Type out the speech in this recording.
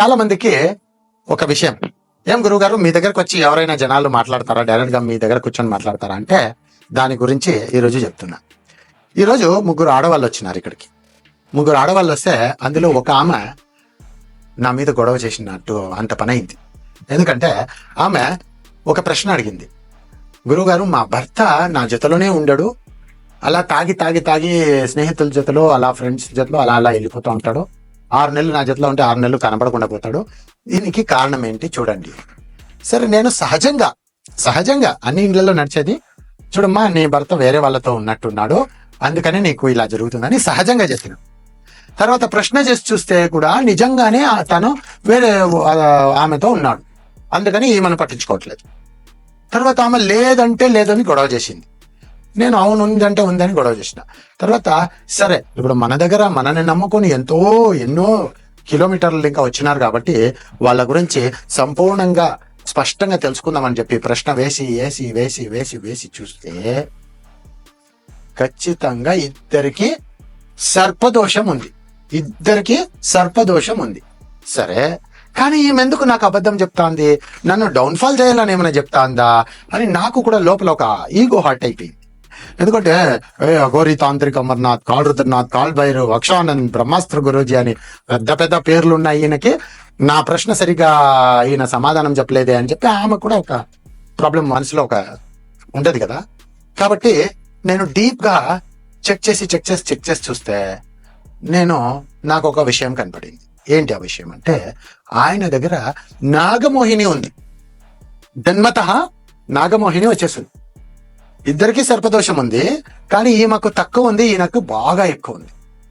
చాలా మందికి ఒక విషయం. ఏం గురువుగారు మీ దగ్గరకు వచ్చి ఎవరైనా జనాలు మాట్లాడతారా? డైరెక్ట్గా మీ దగ్గర కూర్చొని మాట్లాడతారా? అంటే దాని గురించి ఈరోజు చెప్తున్నా. ఈరోజు ముగ్గురు ఆడవాళ్ళు వచ్చినారు ఇక్కడికి. ముగ్గురు ఆడవాళ్ళు వస్తే అందులో ఒక ఆమె నా మీద గొడవ చేసినట్టు అంత పని అయింది. ఎందుకంటే ఆమె ఒక ప్రశ్న అడిగింది. గురువుగారు మా భర్త నా జతలోనే ఉండడు. అలా తాగి తాగి తాగి స్నేహితుల జతలో అలా ఫ్రెండ్స్ జతలో అలా అలా వెళ్ళిపోతూ ఉంటాడు. ఆరు నెలలు నా జతలో ఉంటే ఆరు నెలలు కనబడకుండా పోతాడు. దీనికి కారణం ఏంటి చూడండి. సరే నేను సహజంగా సహజంగా అన్ని ఇండ్లలో నడిచేది చూడమ్మా నీ భర్త వేరే వాళ్ళతో ఉన్నట్టున్నాడు అందుకని నీకు ఇలా జరుగుతుందని సహజంగా చెప్పిన. తర్వాత ప్రశ్న చేసి చూస్తే కూడా నిజంగానే తను వేరే ఆమెతో ఉన్నాడు. అందుకని ఈమెను పట్టించుకోవట్లేదు. తర్వాత ఆమె లేదంటే లేదని గొడవ చేసింది. నేను అవును ఉందంటే ఉందని గొడవ చేసిన. తర్వాత సరే ఇప్పుడు మన దగ్గర మనని నమ్ముకొని ఎంతో ఎన్నో కిలోమీటర్లు ఇంకా వచ్చినారు కాబట్టి వాళ్ళ గురించి సంపూర్ణంగా స్పష్టంగా తెలుసుకుందామని చెప్పి ప్రశ్న వేసి వేసి వేసి వేసి వేసి చూస్తే ఖచ్చితంగా ఇద్దరికి సర్పదోషం ఉంది. ఇద్దరికి సర్పదోషం ఉంది. సరే కానీ ఈమె ఎందుకు నాకు అబద్ధం చెప్తాంది? నన్ను డౌన్ఫాల్ చేయాలని ఏమైనా చెప్తాందా? అని నాకు కూడా లోపల ఒక ఈగో హార్ట్ అయిపోయింది. ఎందుకంటే ఏ అఘోరి తాంత్రిక అమర్నాథ్ కాల్ కాల్ భైరవ్ అక్షానంద్ బ్రహ్మాస్త్ర గురూజీ అని పెద్ద పెద్ద పేర్లు ఉన్నాయి ఈయనకి. నా ప్రశ్న సరిగా ఈయన సమాధానం చెప్పలేదే అని చెప్పి ఆమె కూడా ఒక ప్రాబ్లం మనసులో ఒక ఉండదు కదా. కాబట్టి నేను డీప్గా చెక్ చేసి చెక్ చేసి చెక్ చేసి చూస్తే నేను నాకు ఒక విషయం కనపడింది. ఏంటి ఆ విషయం అంటే ఆయన దగ్గర నాగమోహిని ఉంది. జన్మత నాగమోహిని వచ్చేసింది. ఇద్దరికీ సర్పదోషం ఉంది కానీ ఈమెకు తక్కువ ఉంది ఈయనకు బాగా ఎక్కువ ఉంది.